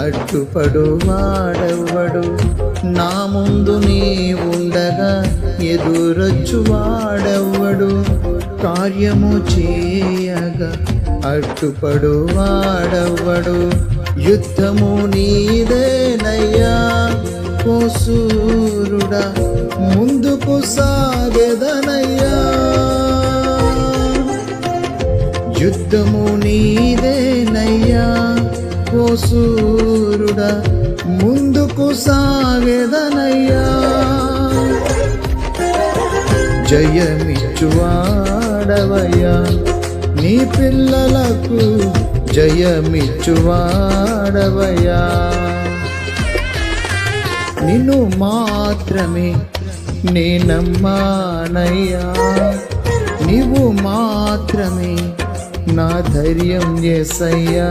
అడ్డుపడు వాడెవ్వడు నా ముందు నీ ఉండగా ఎదురొచ్చు వాడెవ్వడు కార్యము చేయగా అడ్డుపడు వాడెవ్వడు యుద్ధము నీదేనయ్యా కోసూరుడా ముందుకు సాగెదనయ్యా. యుద్ధము నీదేనయ్యా కోసూరు సూరుడా ముందుకు సాగేదనయ్యా. జయమిచ్చువాడవయ్యా నీ పిల్లలకు జయమిచ్చువాడవయ్యా. నిన్ను మాత్రమే నేనమ్మానయ్యా. నీవు మాత్రమే నా ధైర్యం చేసయ్యా.